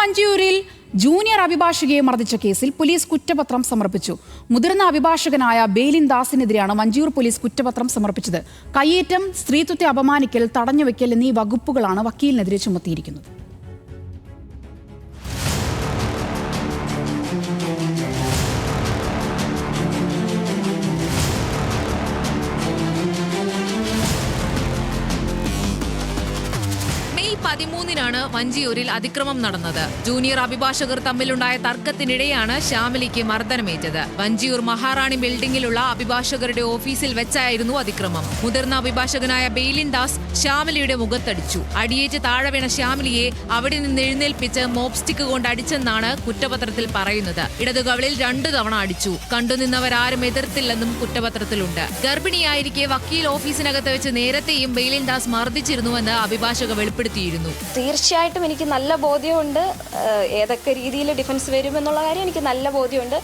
മഞ്ചൂരിൽ junior അഭിഭാഷകയെ മർദ്ദിച്ച കേസിൽ police കുറ്റപത്രം സമർപ്പിച്ചു. മുതിർന്ന അഭിഭാഷകനായ ബെയിലിൻ ദാസിനെതിരെയാണ് മഞ്ചൂർ പോലീസ് കുറ്റപത്രം സമർപ്പിച്ചത്. കയ്യേറ്റം സ്ത്രീത്വത്തെ അപമാനിക്കൽ തടഞ്ഞുവെക്കൽ എന്നീ വകുപ്പുകളാണ് വക്കീലിനെതിരെ ചുമത്തിയിരിക്കുന്നത്. പതിമൂന്നിനാണ് വഞ്ചിയൂരിൽ അതിക്രമം നടന്നത്. ജൂനിയർ അഭിഭാഷകർ തമ്മിലുണ്ടായ തർക്കത്തിനിടെയാണ് ശ്യാമിലിക്ക് മർദ്ദനമേറ്റത്. വഞ്ചിയൂർ മഹാറാണി ബിൽഡിംഗിലുള്ള അഭിഭാഷകരുടെ ഓഫീസിൽ വെച്ചായിരുന്നു അതിക്രമം. മുതിർന്ന അഭിഭാഷകനായ ബെയിലിൻ ദാസ് ശ്യാമിലിയുടെ മുഖത്തടിച്ചു. അടിയേറ്റ് താഴെ വീണ ശ്യാമിലിയെ അവിടെ നിന്ന് എഴുന്നേൽപ്പിച്ച് മോപ്സ്റ്റിക്ക് കൊണ്ട് അടിച്ചെന്നാണ് കുറ്റപത്രത്തിൽ പറയുന്നത്. ഇടതുകവളിൽ രണ്ടു തവണ അടിച്ചു. കണ്ടുനിന്നവരാരും എതിർത്തില്ലെന്നും കുറ്റപത്രത്തിലുണ്ട്. ഗർഭിണിയായിരിക്കെ വക്കീൽ ഓഫീസിനകത്ത് വെച്ച് നേരത്തെയും ബെയിലിൻ ദാസ് മർദ്ദിച്ചിരുന്നുവെന്ന് അഭിഭാഷക വെളിപ്പെടുത്തിയിരുന്നു. തീർച്ചയായിട്ടും എനിക്ക് നല്ല ബോധ്യമുണ്ട്. ഏതൊക്കെ രീതിയിൽ ഡിഫൻസ് വരുമെന്നുള്ള കാര്യം എനിക്ക് നല്ല ബോധ്യമുണ്ട്.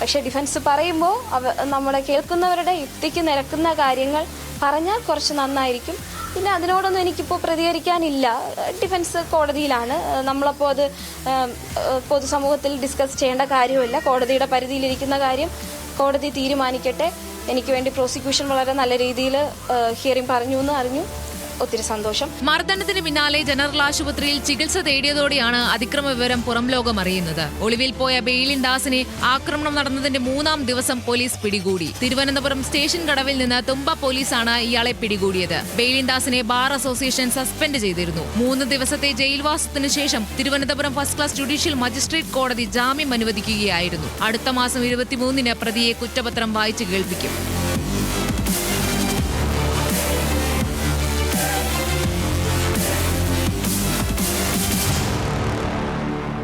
പക്ഷേ ഡിഫൻസ് പറയുമ്പോൾ അവ നമ്മുടെ കേൾക്കുന്നവരുടെ യുക്തിക്ക് നിരക്കുന്ന കാര്യങ്ങൾ പറഞ്ഞാൽ കുറച്ച് നന്നായിരിക്കും. പിന്നെ അതിനോടൊന്നും എനിക്കിപ്പോൾ പ്രതികരിക്കാനില്ല. ഡിഫൻസ് കോടതിയിലാണ്. നമ്മളപ്പോൾ അത് പൊതുസമൂഹത്തിൽ ഡിസ്കസ് ചെയ്യേണ്ട കാര്യമില്ല. കോടതിയുടെ പരിധിയിലിരിക്കുന്ന കാര്യം കോടതി തീരുമാനിക്കട്ടെ. എനിക്ക് വേണ്ടി പ്രോസിക്യൂഷൻ വളരെ നല്ല രീതിയിൽ ഹിയറിംഗ് പറഞ്ഞു എന്ന് അറിഞ്ഞു. ഒത്തിരി സന്തോഷം. മർദ്ദനത്തിന് പിന്നാലെ ജനറൽ ആശുപത്രിയിൽ ചികിത്സ തേടിയതോടെയാണ് അതിക്രമ വിവരം പുറം ലോകം അറിയുന്നത്. ഒളിവിൽ പോയ ബെയിലിൻ ദാസിനെ ആക്രമണം നടന്നതിന്റെ മൂന്നാം ദിവസം പോലീസ് പിടികൂടി. തിരുവനന്തപുരം സ്റ്റേഷൻ കടവിൽ നിന്ന് തുമ്പ പോലീസാണ് ഇയാളെ പിടികൂടിയത്. ബെയിലിൻ ദാസിനെ ബാർ അസോസിയേഷൻ സസ്പെൻഡ് ചെയ്തിരുന്നു. മൂന്ന് ദിവസത്തെ ജയിൽവാസത്തിന് ശേഷം Thiruvananthapuram first class judicial magistrate കോടതി ജാമ്യം അനുവദിക്കുകയായിരുന്നു. അടുത്ത മാസം ഇരുപത്തിമൂന്നിന് പ്രതിയെ കുറ്റപത്രം വായിച്ചു കേൾപ്പിക്കും.